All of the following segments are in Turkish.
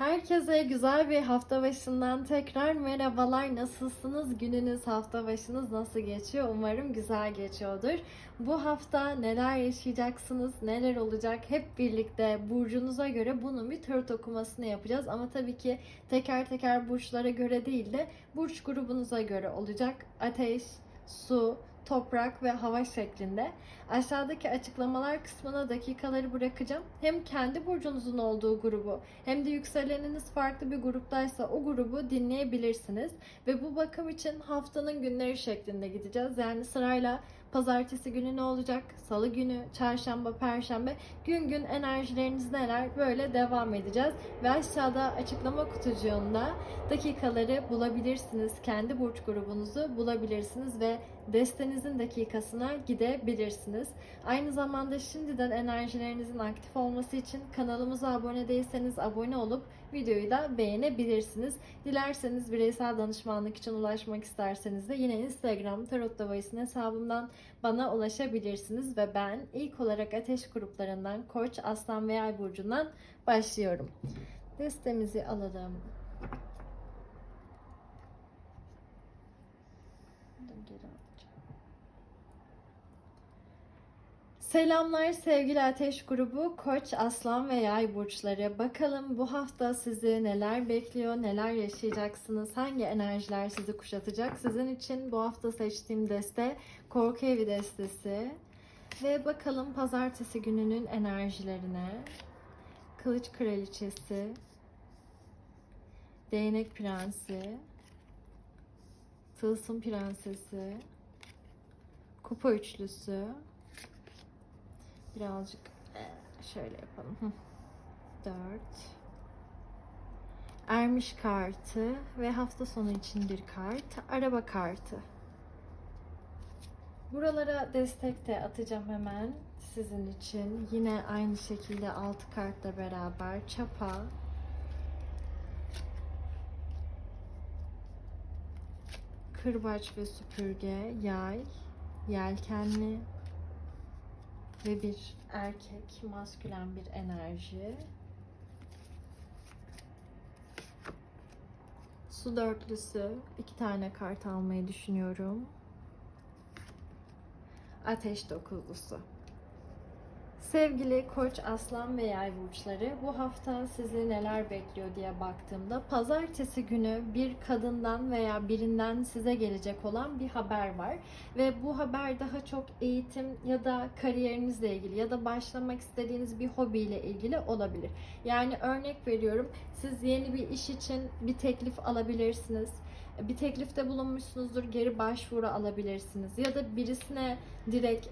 Herkese güzel bir hafta başından tekrar merhabalar. Nasılsınız? Gününüz, hafta başınız nasıl geçiyor? Umarım güzel geçiyordur. Bu hafta neler yaşayacaksınız, neler olacak hep birlikte burcunuza göre bunun bir tarot okumasını yapacağız. Ama tabii ki teker teker burçlara göre değil de burç grubunuza göre olacak. Ateş, su, toprak ve hava şeklinde. Aşağıdaki açıklamalar kısmına dakikaları bırakacağım. Hem kendi burcunuzun olduğu grubu hem de yükseleniniz farklı bir gruptaysa o grubu dinleyebilirsiniz. Ve bu bakım için haftanın günleri şeklinde gideceğiz. Yani sırayla pazartesi günü ne olacak? Salı günü, çarşamba, perşembe gün gün enerjileriniz neler? Böyle devam edeceğiz. Ve aşağıda açıklama kutucuğunda dakikaları bulabilirsiniz. Kendi burç grubunuzu bulabilirsiniz ve destenizin dakikasına gidebilirsiniz. Aynı zamanda şimdiden enerjilerinizin aktif olması için kanalımıza abone değilseniz abone olup videoyu da beğenebilirsiniz. Dilerseniz bireysel danışmanlık için ulaşmak isterseniz de yine Instagram Tarot Device'in hesabımdan bana ulaşabilirsiniz ve ben ilk olarak ateş gruplarından Koç, Aslan ve Yay burcundan başlıyorum. Destemizi alalım. Bunu geri alacağım. Selamlar sevgili Ateş grubu, Koç, Aslan ve Yay burçları. Bakalım bu hafta sizi neler bekliyor, neler yaşayacaksınız, hangi enerjiler sizi kuşatacak? Sizin için bu hafta seçtiğim deste Korku Evi destesi. Ve bakalım pazartesi gününün enerjilerine. Kılıç Kraliçesi, Değnek Prensi, Tılsım Prensesi, Kupa Üçlüsü, birazcık eh, şöyle yapalım. Dört. Ermiş kartı ve hafta sonu için bir kart. Araba kartı. Buralara destek de atacağım hemen sizin için. Yine aynı şekilde altı kartla beraber çapa, kırbaç ve süpürge, yay, yelkenli ve bir erkek, maskülen bir enerji. Su dörtlüsü, iki tane kart almayı düşünüyorum. Ateş dokuzlusu. Sevgili Koç, Aslan ve Yay burçları, bu hafta sizi neler bekliyor diye baktığımda pazartesi günü bir kadından veya birinden size gelecek olan bir haber var. Ve bu haber daha çok eğitim ya da kariyerinizle ilgili ya da başlamak istediğiniz bir hobiyle ilgili olabilir. Yani örnek veriyorum, siz yeni bir iş için bir teklif alabilirsiniz. Bir teklifte bulunmuşsunuzdur geri başvuru alabilirsiniz. Ya da birisine direkt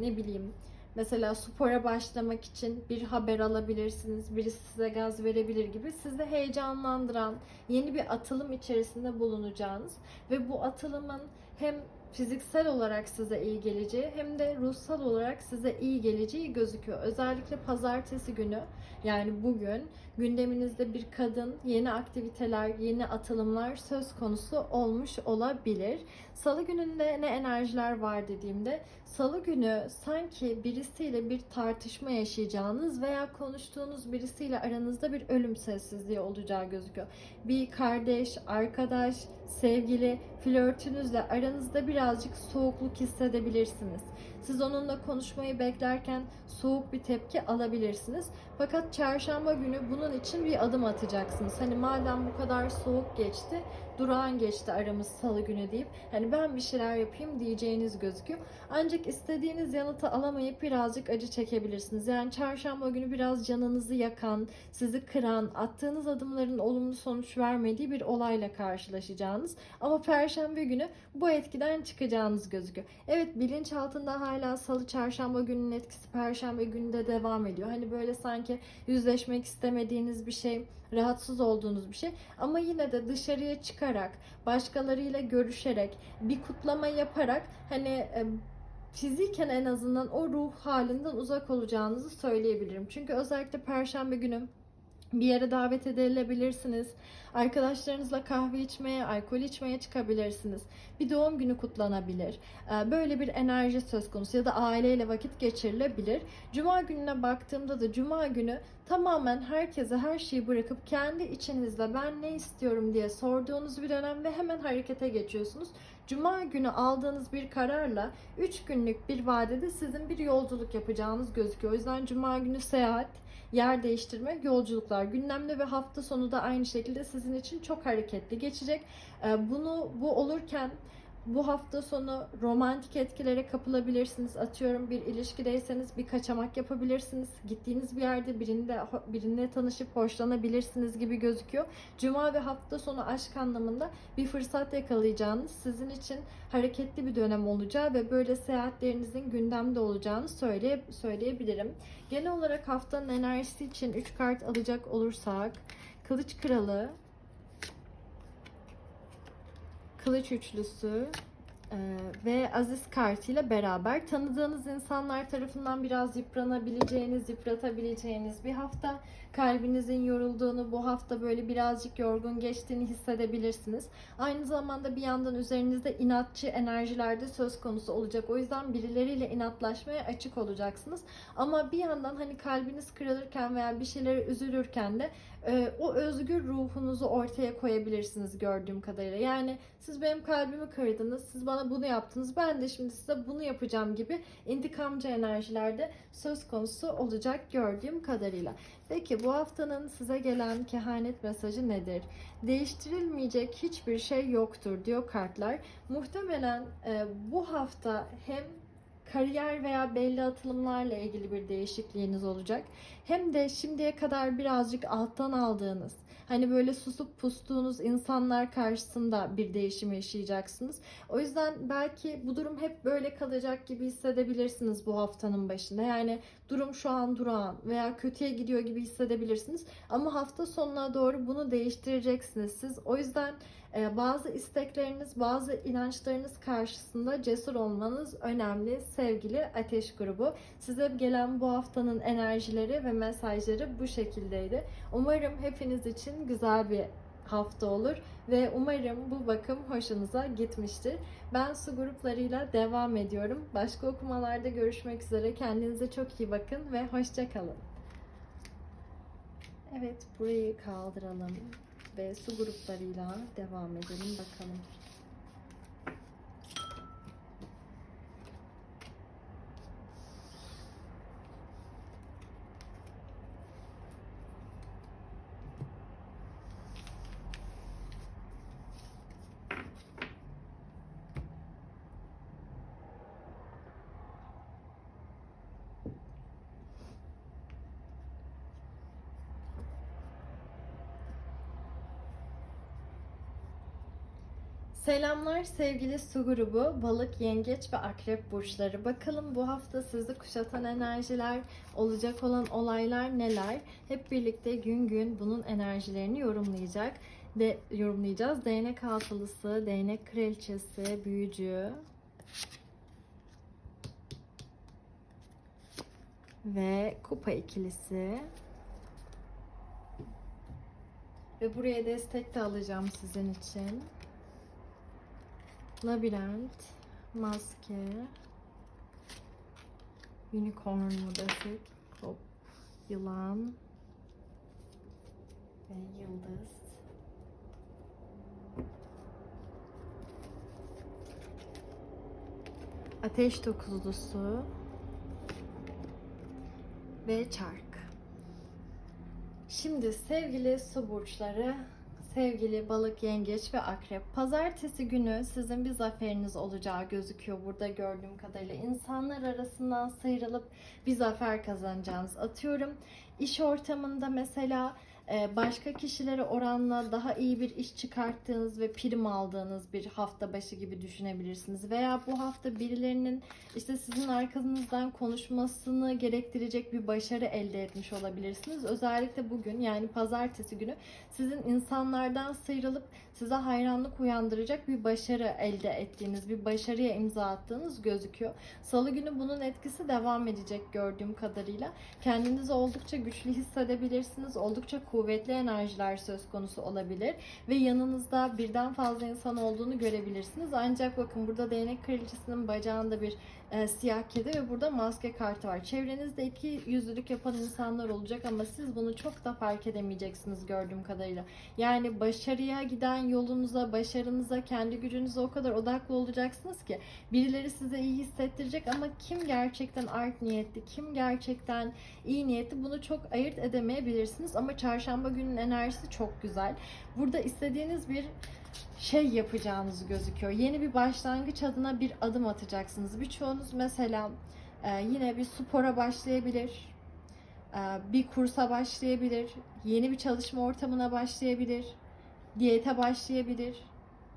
ne bileyim mesela spora başlamak için bir haber alabilirsiniz birisi size gaz verebilir gibi. Sizi heyecanlandıran yeni bir atılım içerisinde bulunacağınız ve bu atılımın hem fiziksel olarak size iyi geleceği hem de ruhsal olarak size iyi geleceği gözüküyor. Özellikle pazartesi günü yani bugün gündeminizde bir kadın, yeni aktiviteler, yeni atılımlar söz konusu olmuş olabilir. Salı gününde ne enerjiler var dediğimde salı günü sanki birisiyle bir tartışma yaşayacağınız veya konuştuğunuz birisiyle aranızda bir ölüm sessizliği olacağı gözüküyor. Bir kardeş, arkadaş, sevgili, flörtünüzle aranızda birazcık soğukluk hissedebilirsiniz. Siz onunla konuşmayı beklerken soğuk bir tepki alabilirsiniz. Fakat çarşamba günü bunun için bir adım atacaksınız. Hani madem bu kadar soğuk geçti, durağan geçti aramız salı günü deyip hani ben bir şeyler yapayım diyeceğiniz gözüküyor. Ancak istediğiniz yanıtı alamayıp birazcık acı çekebilirsiniz. Yani çarşamba günü biraz canınızı yakan, sizi kıran, attığınız adımların olumlu sonuç vermediği bir olayla karşılaşacağınız. Ama perşembe günü bu etkiden çıkacağınız gözüküyor. Evet bilinç altında hala salı çarşamba gününün etkisi perşembe günü de devam ediyor. Hani böyle sanki yüzleşmek istemediğiniz bir şey, rahatsız olduğunuz bir şey ama yine de dışarıya çıkarak, başkalarıyla görüşerek, bir kutlama yaparak hani e, fiziken en azından o ruh halinden uzak olacağınızı söyleyebilirim. Çünkü özellikle perşembe günü bir yere davet edilebilirsiniz. Arkadaşlarınızla kahve içmeye, alkol içmeye çıkabilirsiniz. Bir doğum günü kutlanabilir. Ee, Böyle bir enerji söz konusu ya da aileyle vakit geçirilebilir. Cuma gününe baktığımda da cuma günü tamamen herkese her şeyi bırakıp kendi içinizde ben ne istiyorum diye sorduğunuz bir dönem ve hemen harekete geçiyorsunuz. Cuma günü aldığınız bir kararla 3 günlük bir vadede sizin bir yolculuk yapacağınız gözüküyor. O yüzden cuma günü seyahat, yer değiştirme, yolculuklar gündemde ve hafta sonu da aynı şekilde sizin için çok hareketli geçecek. Ee, Bunu bu olurken bu hafta sonu romantik etkilere kapılabilirsiniz. Atıyorum bir ilişkideyseniz bir kaçamak yapabilirsiniz. Gittiğiniz bir yerde birinde birine tanışıp hoşlanabilirsiniz gibi gözüküyor. Cuma ve hafta sonu aşk anlamında bir fırsat yakalayacağınız, sizin için hareketli bir dönem olacağı ve böyle seyahatlerinizin gündemde olacağını söyleye, söyleyebilirim. Genel olarak haftanın enerjisi için 3 kart alacak olursak Kılıç Kralı, Kılıç Üçlüsü ve Aziz kartıyla beraber tanıdığınız insanlar tarafından biraz yıpranabileceğiniz, yıpratabileceğiniz bir hafta. Kalbinizin yorulduğunu, bu hafta böyle birazcık yorgun geçtiğini hissedebilirsiniz. Aynı zamanda bir yandan üzerinizde inatçı enerjilerde söz konusu olacak. O yüzden birileriyle inatlaşmaya açık olacaksınız. Ama bir yandan hani kalbiniz kırılırken veya bir şeylere üzülürken de e, o özgür ruhunuzu ortaya koyabilirsiniz gördüğüm kadarıyla. Yani siz benim kalbimi kırdınız, siz bana bunu yaptınız, ben de şimdi size bunu yapacağım gibi intikamcı enerjilerde söz konusu olacak gördüğüm kadarıyla. Peki bu haftanın size gelen kehanet mesajı nedir? Değiştirilmeyecek hiçbir şey yoktur diyor kartlar. Muhtemelen e, bu hafta hem kariyer veya belli atılımlarla ilgili bir değişikliğiniz olacak. Hem de şimdiye kadar birazcık alttan aldığınız, hani böyle susup pustuğunuz insanlar karşısında bir değişim yaşayacaksınız. O yüzden belki bu durum hep böyle kalacak gibi hissedebilirsiniz bu haftanın başında. Yani durum şu an durağan veya kötüye gidiyor gibi hissedebilirsiniz. Ama hafta sonuna doğru bunu değiştireceksiniz siz. O yüzden bazı istekleriniz, bazı inançlarınız karşısında cesur olmanız önemli sevgili ateş grubu. Size gelen bu haftanın enerjileri ve mesajları bu şekildeydi. Umarım hepiniz için güzel bir hafta olur ve umarım bu bakım hoşunuza gitmiştir. Ben su gruplarıyla devam ediyorum. Başka okumalarda görüşmek üzere. Kendinize çok iyi bakın ve hoşça kalın. Evet, burayı kaldıralım ve su gruplarıyla devam edelim bakalım. Selamlar sevgili su grubu, balık, yengeç ve akrep burçları. Bakalım bu hafta sizi kuşatan enerjiler, olacak olan olaylar neler? Hep birlikte gün gün bunun enerjilerini yorumlayacak ve yorumlayacağız. Değnek altılısı, değnek kraliçesi, büyücü ve kupa ikilisi. Ve buraya destek de alacağım sizin için. Labirent, maske, unicorn mu desek, hop, yılan ve yıldız. Ateş dokuzlusu ve çark. Şimdi sevgili su burçları Sevgili balık, yengeç ve akrep. Pazartesi günü sizin bir zaferiniz olacağı gözüküyor burada gördüğüm kadarıyla. İnsanlar arasından sıyrılıp bir zafer kazanacağınız atıyorum. İş ortamında mesela başka kişilere oranla daha iyi bir iş çıkarttığınız ve prim aldığınız bir hafta başı gibi düşünebilirsiniz. Veya bu hafta birilerinin işte sizin arkanızdan konuşmasını gerektirecek bir başarı elde etmiş olabilirsiniz. Özellikle bugün yani pazartesi günü sizin insanlardan sıyrılıp size hayranlık uyandıracak bir başarı elde ettiğiniz, bir başarıya imza attığınız gözüküyor. Salı günü bunun etkisi devam edecek gördüğüm kadarıyla. Kendinizi oldukça güçlü hissedebilirsiniz. Oldukça kuvvetli enerjiler söz konusu olabilir ve yanınızda birden fazla insan olduğunu görebilirsiniz. Ancak bakın burada değnek kraliçesinin bacağında bir e, siyah kedi ve burada maske kartı var. Çevrenizde iki yüzlülük yapan insanlar olacak ama siz bunu çok da fark edemeyeceksiniz gördüğüm kadarıyla. Yani başarıya giden yolunuza, başarınıza, kendi gücünüze o kadar odaklı olacaksınız ki birileri size iyi hissettirecek ama kim gerçekten art niyetli, kim gerçekten iyi niyetli bunu çok ayırt edemeyebilirsiniz ama çarşamba günün enerjisi çok güzel. Burada istediğiniz bir şey yapacağınız gözüküyor. Yeni bir başlangıç adına bir adım atacaksınız. Birçoğunuz mesela e, yine bir spora başlayabilir, e, bir kursa başlayabilir, yeni bir çalışma ortamına başlayabilir, diyete başlayabilir,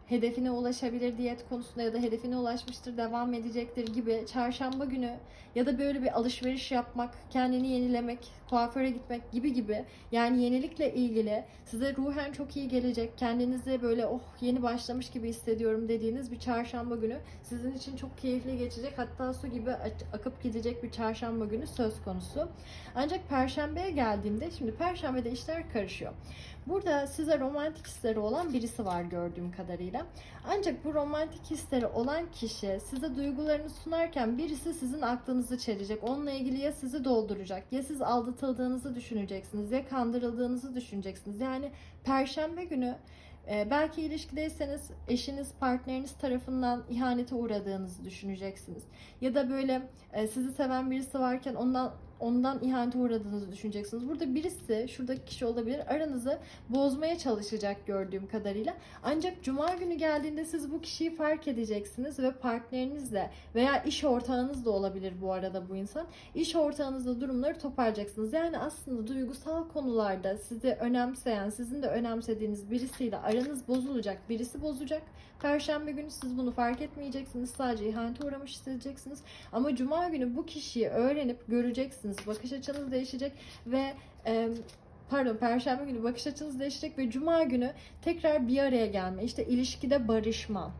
hedefine ulaşabilir diyet konusunda ya da hedefine ulaşmıştır, devam edecektir gibi çarşamba günü ya da böyle bir alışveriş yapmak, kendini yenilemek, kuaföre gitmek gibi gibi yani yenilikle ilgili size ruhen çok iyi gelecek, kendinizi böyle oh yeni başlamış gibi hissediyorum dediğiniz bir çarşamba günü sizin için çok keyifli geçecek hatta su gibi akıp gidecek bir çarşamba günü söz konusu. Ancak perşembeye geldiğimde şimdi perşembede işler karışıyor. Burada size romantik hisleri olan birisi var gördüğüm kadarıyla. Ancak bu romantik hisleri olan kişi size duygularını sunarken birisi sizin aklınızı çelecek. Onunla ilgili ya sizi dolduracak ya siz aldatıldığınızı düşüneceksiniz ya kandırıldığınızı düşüneceksiniz. Yani perşembe günü e, belki ilişkideyseniz eşiniz, partneriniz tarafından ihanete uğradığınızı düşüneceksiniz. Ya da böyle e, sizi seven birisi varken ondan ondan ihanete uğradığınızı düşüneceksiniz. Burada birisi, şuradaki kişi olabilir, aranızı bozmaya çalışacak gördüğüm kadarıyla. Ancak cuma günü geldiğinde siz bu kişiyi fark edeceksiniz ve partnerinizle veya iş ortağınız da olabilir bu arada bu insan. İş ortağınızla durumları toparlayacaksınız. Yani aslında duygusal konularda sizi önemseyen, sizin de önemsediğiniz birisiyle aranız bozulacak. Birisi bozacak. Perşembe günü siz bunu fark etmeyeceksiniz. Sadece ihanete uğramış hissedeceksiniz. Ama cuma günü bu kişiyi öğrenip göreceksiniz. Bakış açınız değişecek ve e, pardon perşembe günü bakış açınız değişecek ve cuma günü tekrar bir araya gelme. İşte ilişkide barışma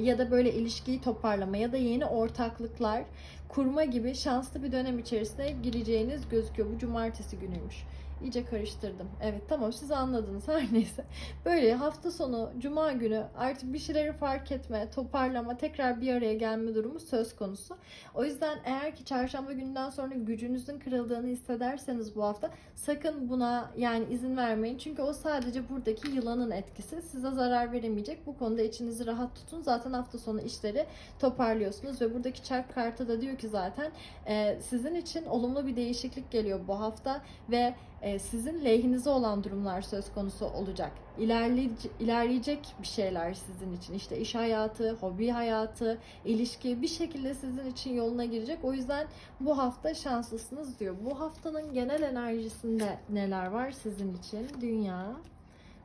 ya da böyle ilişkiyi toparlama ya da yeni ortaklıklar kurma gibi şanslı bir dönem içerisine gireceğiniz gözüküyor. Bu cumartesi günüymüş. İyice karıştırdım. Evet tamam siz anladınız her neyse. Böyle hafta sonu cuma günü artık bir şeyleri fark etme, toparlama, tekrar bir araya gelme durumu söz konusu. O yüzden eğer ki çarşamba gününden sonra gücünüzün kırıldığını hissederseniz bu hafta sakın buna yani izin vermeyin. Çünkü o sadece buradaki yılanın etkisi. Size zarar veremeyecek. Bu konuda içinizi rahat tutun. Zaten hafta sonu işleri toparlıyorsunuz ve buradaki çark kartı da diyor ki zaten e, sizin için olumlu bir değişiklik geliyor bu hafta ve sizin lehinize olan durumlar söz konusu olacak. İlerleyecek, ilerleyecek bir şeyler sizin için. İşte iş hayatı, hobi hayatı, ilişki bir şekilde sizin için yoluna girecek. O yüzden bu hafta şanslısınız diyor. Bu haftanın genel enerjisinde neler var sizin için? Dünya,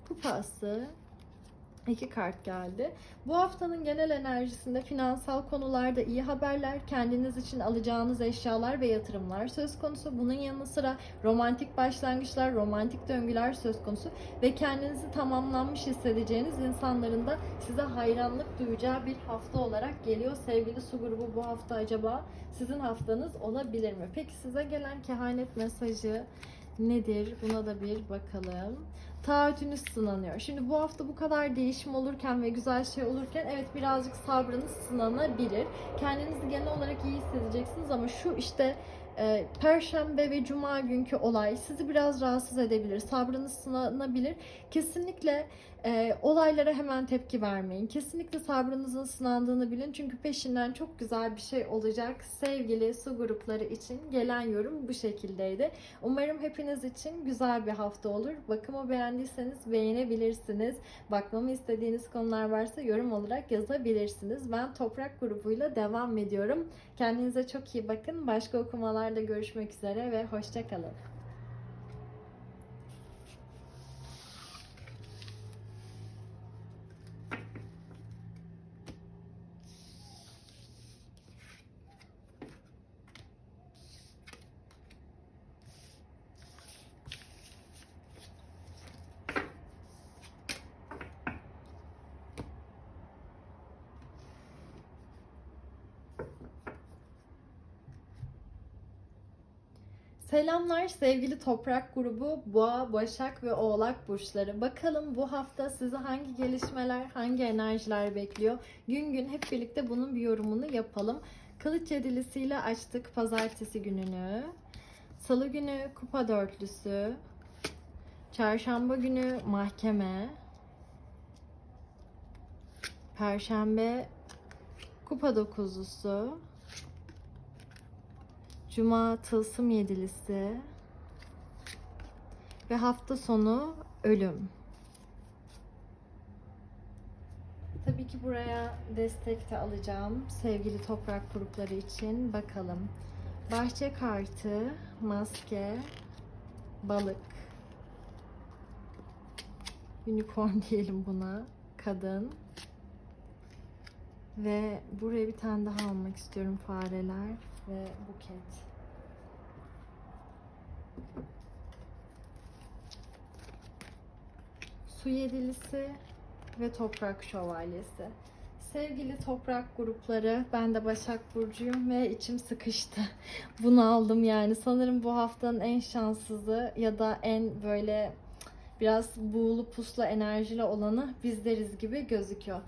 kupası, İki kart geldi. Bu haftanın genel enerjisinde finansal konularda iyi haberler, kendiniz için alacağınız eşyalar ve yatırımlar söz konusu. Bunun yanı sıra romantik başlangıçlar, romantik döngüler söz konusu ve kendinizi tamamlanmış hissedeceğiniz insanların da size hayranlık duyacağı bir hafta olarak geliyor. Sevgili su grubu bu hafta acaba sizin haftanız olabilir mi? Peki size gelen kehanet mesajı nedir? Buna da bir bakalım taahhütünüz sınanıyor. Şimdi bu hafta bu kadar değişim olurken ve güzel şey olurken evet birazcık sabrınız sınanabilir. Kendinizi genel olarak iyi hissedeceksiniz ama şu işte e, Perşembe ve Cuma günkü olay sizi biraz rahatsız edebilir. Sabrınız sınanabilir. Kesinlikle e, olaylara hemen tepki vermeyin. Kesinlikle sabrınızın sınandığını bilin. Çünkü peşinden çok güzel bir şey olacak. Sevgili su grupları için gelen yorum bu şekildeydi. Umarım hepiniz için güzel bir hafta olur. Bakımı beğendiyseniz beğenebilirsiniz. Bakmamı istediğiniz konular varsa yorum olarak yazabilirsiniz. Ben Toprak grubuyla devam ediyorum. Kendinize çok iyi bakın. Başka okumalarda görüşmek üzere ve hoşçakalın. Sevgili toprak grubu Boğa, Başak ve Oğlak burçları. Bakalım bu hafta sizi hangi gelişmeler, hangi enerjiler bekliyor? Gün gün hep birlikte bunun bir yorumunu yapalım. Kılıç yedilisiyle açtık pazartesi gününü. Salı günü kupa dörtlüsü. Çarşamba günü mahkeme. Perşembe kupa dokuzlusu. Cuma tılsım yedilisi ve hafta sonu ölüm. Tabii ki buraya destek de alacağım sevgili toprak grupları için. Bakalım. Bahçe kartı, maske, balık. Unicorn diyelim buna. Kadın. Ve buraya bir tane daha almak istiyorum fareler ve buket. Su yedilisi ve toprak şövalyesi. Sevgili toprak grupları, ben de Başak Burcu'yum ve içim sıkıştı. Bunu aldım yani. Sanırım bu haftanın en şanssızı ya da en böyle biraz buğulu puslu enerjili olanı bizleriz gibi gözüküyor.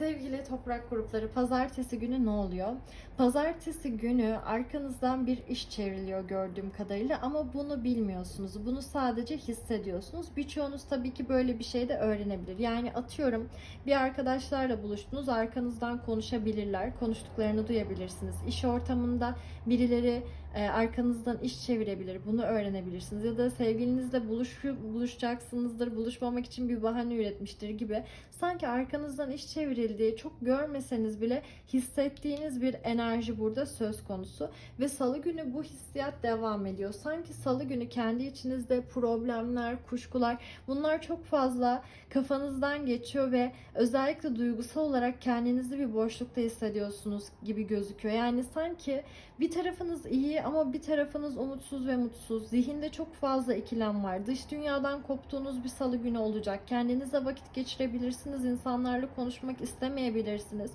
Sevgili toprak grupları, pazartesi günü ne oluyor? Pazartesi günü arkanızdan bir iş çevriliyor gördüğüm kadarıyla ama bunu bilmiyorsunuz. Bunu sadece hissediyorsunuz. Birçoğunuz tabii ki böyle bir şey de öğrenebilir. Yani atıyorum bir arkadaşlarla buluştunuz, arkanızdan konuşabilirler, konuştuklarını duyabilirsiniz. İş ortamında birileri arkanızdan iş çevirebilir. Bunu öğrenebilirsiniz. Ya da sevgilinizle buluş, buluşacaksınızdır. Buluşmamak için bir bahane üretmiştir gibi. Sanki arkanızdan iş çevrildiği çok görmeseniz bile hissettiğiniz bir enerji burada söz konusu. Ve salı günü bu hissiyat devam ediyor. Sanki salı günü kendi içinizde problemler, kuşkular bunlar çok fazla kafanızdan geçiyor ve özellikle duygusal olarak kendinizi bir boşlukta hissediyorsunuz gibi gözüküyor. Yani sanki bir tarafınız iyi ama bir tarafınız umutsuz ve mutsuz. Zihinde çok fazla ikilem var. Dış dünyadan koptuğunuz bir salı günü olacak. Kendinize vakit geçirebilirsiniz. insanlarla konuşmak istemeyebilirsiniz.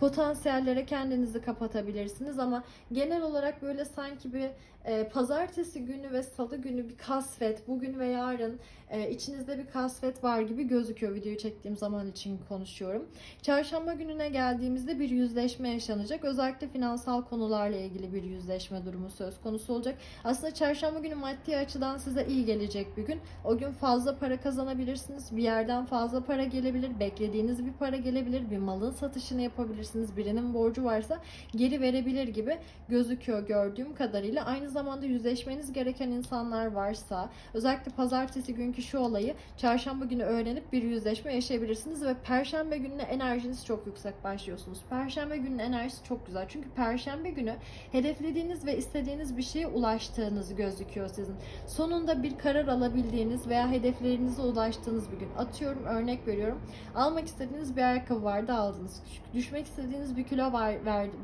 Potansiyellere kendinizi kapatabilirsiniz ama genel olarak böyle sanki bir e, pazartesi günü ve salı günü bir kasvet, bugün ve yarın e, içinizde bir kasvet var gibi gözüküyor videoyu çektiğim zaman için konuşuyorum. Çarşamba gününe geldiğimizde bir yüzleşme yaşanacak. Özellikle finansal konularla ilgili bir yüzleşme durumu söz konusu olacak. Aslında çarşamba günü maddi açıdan size iyi gelecek bir gün. O gün fazla para kazanabilirsiniz. Bir yerden fazla para gelebilir. Beklediğiniz bir para gelebilir. Bir malın satışını yapabilirsiniz. Birinin borcu varsa geri verebilir gibi gözüküyor gördüğüm kadarıyla. Aynı zamanda yüzleşmeniz gereken insanlar varsa özellikle pazartesi günkü şu olayı çarşamba günü öğrenip bir yüzleşme yaşayabilirsiniz ve perşembe gününe enerjiniz çok yüksek başlıyorsunuz. Perşembe gününün enerjisi çok güzel. Çünkü perşembe günü hedeflediğiniz ve istediğiniz bir şeye ulaştığınız gözüküyor sizin. Sonunda bir karar alabildiğiniz veya hedeflerinize ulaştığınız bir gün. Atıyorum örnek veriyorum. Almak istediğiniz bir ayakkabı vardı aldınız. Düşmek istediğiniz bir kilo var,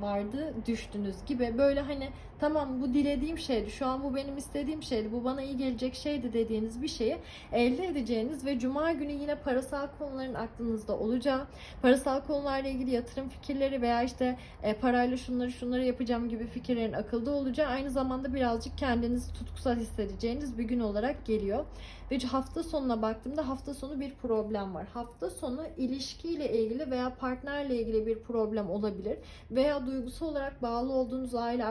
vardı düştünüz gibi. Böyle hani tamam bu dilediğim şeydi. Şu an bu benim istediğim şeydi. Bu bana iyi gelecek şeydi dediğiniz bir şeyi elde edeceğiniz ve cuma günü yine parasal konuların aklınızda olacağı, parasal konularla ilgili yatırım fikirleri veya işte e, parayla şunları şunları yapacağım gibi fikirlerin akılda olacağı aynı zamanda birazcık kendinizi tutkusal hissedeceğiniz bir gün olarak geliyor. Ve hafta sonuna baktığımda hafta sonu bir problem var. Hafta sonu ilişkiyle ilgili veya partnerle ilgili bir problem olabilir. Veya duygusal olarak bağlı olduğunuz aile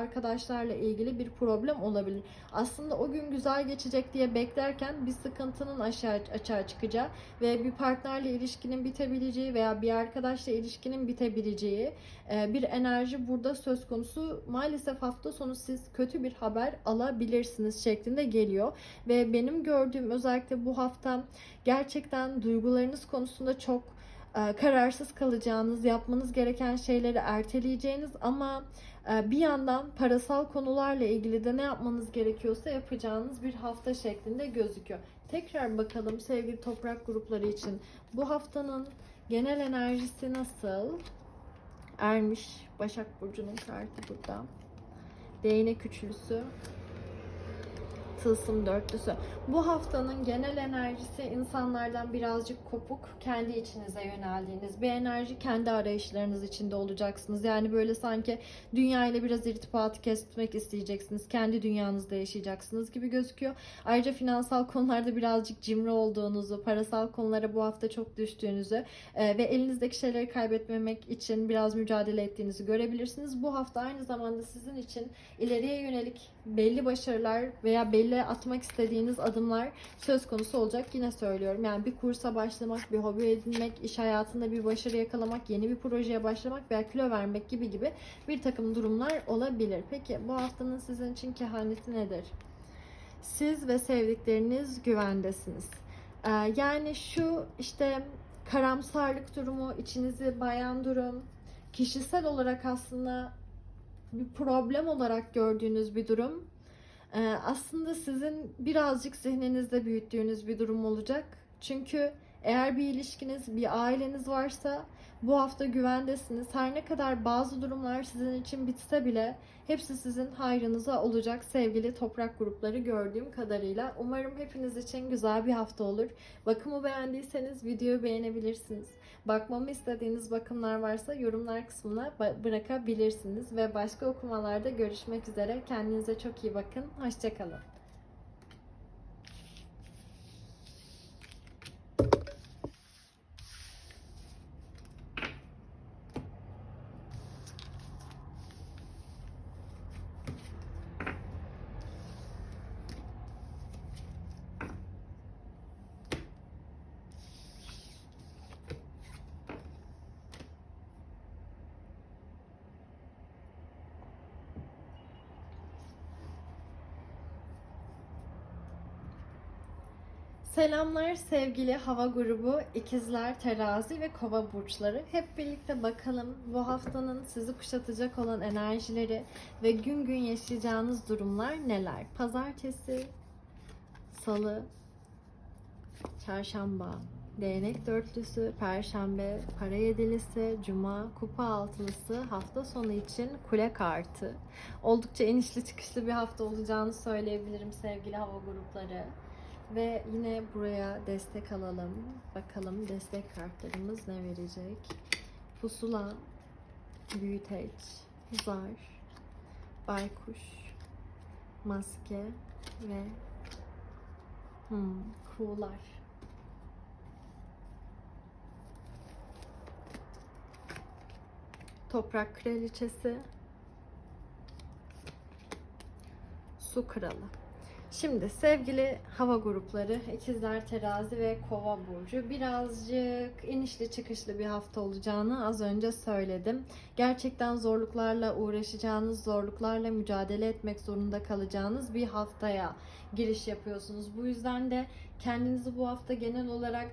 arkadaşlarla ilgili bir problem olabilir. Aslında o gün güzel geçecek diye beklerken bir sıkıntının aşağı açığa çıkacağı ve bir partnerle ilişkinin bitebileceği veya bir arkadaşla ilişkinin bitebileceği bir enerji burada söz konusu. Maalesef hafta sonu siz kötü bir haber alabilirsiniz şeklinde geliyor. Ve benim gördüğüm özellikle bu hafta gerçekten duygularınız konusunda çok kararsız kalacağınız, yapmanız gereken şeyleri erteleyeceğiniz ama bir yandan parasal konularla ilgili de ne yapmanız gerekiyorsa yapacağınız bir hafta şeklinde gözüküyor. Tekrar bakalım sevgili toprak grupları için bu haftanın genel enerjisi nasıl? Ermiş, Başak Burcu'nun kartı burada. Değnek üçlüsü. Tılsım dörtlüsü. Bu haftanın genel enerjisi insanlardan birazcık kopuk, kendi içinize yöneldiğiniz bir enerji, kendi arayışlarınız içinde olacaksınız. Yani böyle sanki dünya ile biraz irtibatı kesmek isteyeceksiniz. Kendi dünyanızda yaşayacaksınız gibi gözüküyor. Ayrıca finansal konularda birazcık cimri olduğunuzu, parasal konulara bu hafta çok düştüğünüzü e, ve elinizdeki şeyleri kaybetmemek için biraz mücadele ettiğinizi görebilirsiniz. Bu hafta aynı zamanda sizin için ileriye yönelik belli başarılar veya belli atmak istediğiniz adımlar söz konusu olacak. Yine söylüyorum yani bir kursa başlamak, bir hobi edinmek, iş hayatında bir başarı yakalamak, yeni bir projeye başlamak veya kilo vermek gibi gibi bir takım durumlar olabilir. Peki bu haftanın sizin için kehaneti nedir? Siz ve sevdikleriniz güvendesiniz. Ee, yani şu işte karamsarlık durumu, içinizi bayan durum, kişisel olarak aslında bir problem olarak gördüğünüz bir durum aslında sizin birazcık zihninizde büyüttüğünüz bir durum olacak. Çünkü eğer bir ilişkiniz, bir aileniz varsa bu hafta güvendesiniz. Her ne kadar bazı durumlar sizin için bitse bile hepsi sizin hayrınıza olacak sevgili toprak grupları gördüğüm kadarıyla. Umarım hepiniz için güzel bir hafta olur. Bakımı beğendiyseniz videoyu beğenebilirsiniz. Bakmamı istediğiniz bakımlar varsa yorumlar kısmına bırakabilirsiniz. Ve başka okumalarda görüşmek üzere. Kendinize çok iyi bakın. Hoşçakalın. Selamlar sevgili hava grubu, ikizler, terazi ve kova burçları. Hep birlikte bakalım bu haftanın sizi kuşatacak olan enerjileri ve gün gün yaşayacağınız durumlar neler? Pazartesi, salı, çarşamba, değnek dörtlüsü, perşembe, para yedilisi, cuma, kupa altılısı, hafta sonu için kule kartı. Oldukça inişli çıkışlı bir hafta olacağını söyleyebilirim sevgili hava grupları. Ve yine buraya destek alalım. Bakalım destek kartlarımız ne verecek? Pusula, büyüteç, zar, baykuş, maske ve hmm, kuğular. Toprak kraliçesi, su kralı. Şimdi sevgili hava grupları, ikizler, terazi ve kova burcu birazcık inişli çıkışlı bir hafta olacağını az önce söyledim. Gerçekten zorluklarla uğraşacağınız, zorluklarla mücadele etmek zorunda kalacağınız bir haftaya giriş yapıyorsunuz. Bu yüzden de kendinizi bu hafta genel olarak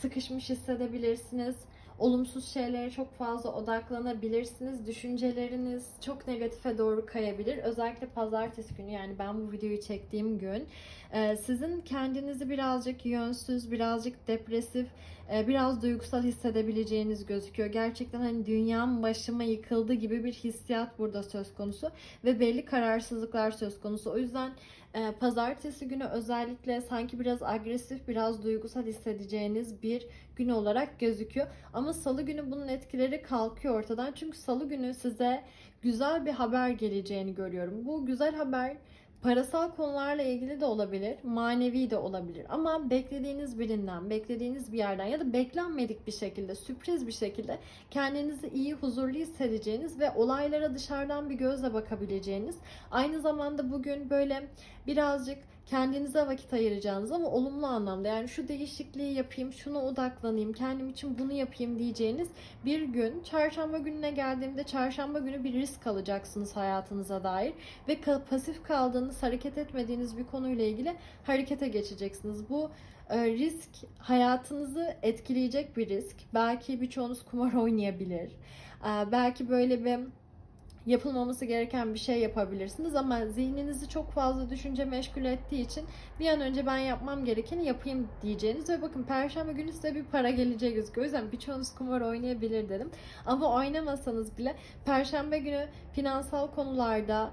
sıkışmış hissedebilirsiniz olumsuz şeylere çok fazla odaklanabilirsiniz. Düşünceleriniz çok negatife doğru kayabilir. Özellikle pazartesi günü yani ben bu videoyu çektiğim gün e, sizin kendinizi birazcık yönsüz, birazcık depresif, e, biraz duygusal hissedebileceğiniz gözüküyor. Gerçekten hani dünyam başıma yıkıldı gibi bir hissiyat burada söz konusu ve belli kararsızlıklar söz konusu. O yüzden e, pazartesi günü özellikle sanki biraz agresif, biraz duygusal hissedeceğiniz bir gün olarak gözüküyor. Ama salı günü bunun etkileri kalkıyor ortadan. Çünkü salı günü size güzel bir haber geleceğini görüyorum. Bu güzel haber parasal konularla ilgili de olabilir, manevi de olabilir. Ama beklediğiniz birinden, beklediğiniz bir yerden ya da beklenmedik bir şekilde, sürpriz bir şekilde kendinizi iyi, huzurlu hissedeceğiniz ve olaylara dışarıdan bir gözle bakabileceğiniz, aynı zamanda bugün böyle birazcık kendinize vakit ayıracağınız ama olumlu anlamda yani şu değişikliği yapayım, şuna odaklanayım, kendim için bunu yapayım diyeceğiniz bir gün. Çarşamba gününe geldiğimde çarşamba günü bir risk alacaksınız hayatınıza dair ve pasif kaldığınız, hareket etmediğiniz bir konuyla ilgili harekete geçeceksiniz. Bu e, risk hayatınızı etkileyecek bir risk. Belki birçoğunuz kumar oynayabilir. E, Belki böyle bir yapılmaması gereken bir şey yapabilirsiniz ama zihninizi çok fazla düşünce meşgul ettiği için bir an önce ben yapmam gerekeni yapayım diyeceğiniz ve bakın perşembe günü size bir para geleceği gözüküyor. O yüzden birçoğunuz kumar oynayabilir dedim. Ama oynamasanız bile perşembe günü finansal konularda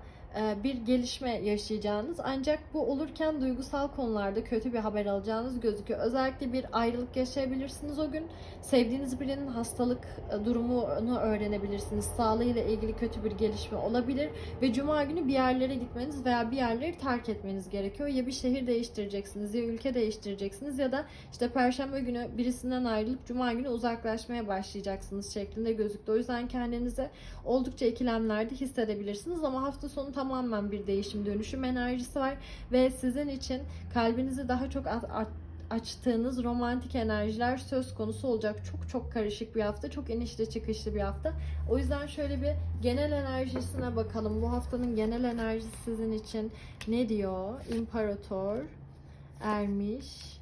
bir gelişme yaşayacağınız ancak bu olurken duygusal konularda kötü bir haber alacağınız gözüküyor. Özellikle bir ayrılık yaşayabilirsiniz o gün. Sevdiğiniz birinin hastalık e, durumunu öğrenebilirsiniz. Sağlığıyla ilgili kötü bir gelişme olabilir ve cuma günü bir yerlere gitmeniz veya bir yerleri terk etmeniz gerekiyor. Ya bir şehir değiştireceksiniz ya ülke değiştireceksiniz ya da işte perşembe günü birisinden ayrılıp cuma günü uzaklaşmaya başlayacaksınız şeklinde gözüktü. O yüzden kendinizi oldukça ikilemlerde hissedebilirsiniz ama hafta sonu tamamen bir değişim dönüşüm enerjisi var ve sizin için kalbinizi daha çok at- açtığınız romantik enerjiler söz konusu olacak. Çok çok karışık bir hafta, çok inişli çıkışlı bir hafta. O yüzden şöyle bir genel enerjisine bakalım. Bu haftanın genel enerjisi sizin için ne diyor? İmparator, Ermiş,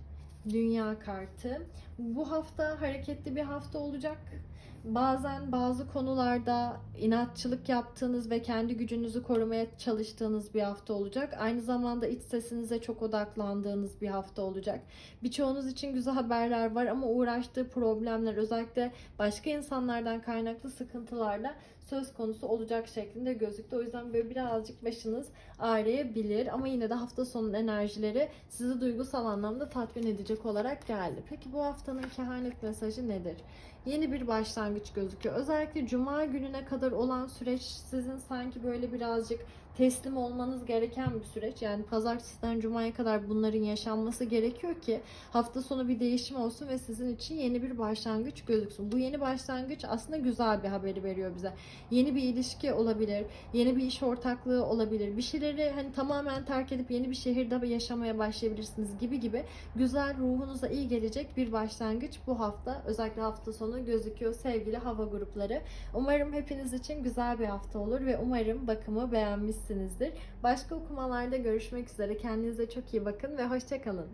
Dünya kartı. Bu hafta hareketli bir hafta olacak. Bazen bazı konularda inatçılık yaptığınız ve kendi gücünüzü korumaya çalıştığınız bir hafta olacak. Aynı zamanda iç sesinize çok odaklandığınız bir hafta olacak. Birçoğunuz için güzel haberler var ama uğraştığı problemler özellikle başka insanlardan kaynaklı sıkıntılarla söz konusu olacak şeklinde gözüktü. O yüzden böyle birazcık başınız ağrıyabilir ama yine de hafta sonunun enerjileri sizi duygusal anlamda tatmin edecek olarak geldi. Peki bu haftanın kehanet mesajı nedir? Yeni bir başlangıç gözüküyor. Özellikle cuma gününe kadar olan süreç sizin sanki böyle birazcık teslim olmanız gereken bir süreç. Yani pazartesiden cumaya kadar bunların yaşanması gerekiyor ki hafta sonu bir değişim olsun ve sizin için yeni bir başlangıç gözüksün. Bu yeni başlangıç aslında güzel bir haberi veriyor bize. Yeni bir ilişki olabilir, yeni bir iş ortaklığı olabilir. Bir şeyleri hani tamamen terk edip yeni bir şehirde yaşamaya başlayabilirsiniz gibi gibi güzel ruhunuza iyi gelecek bir başlangıç bu hafta. Özellikle hafta sonu gözüküyor sevgili hava grupları. Umarım hepiniz için güzel bir hafta olur ve umarım bakımı beğenmişsinizdir. Başka okumalarda görüşmek üzere. Kendinize çok iyi bakın ve hoşçakalın.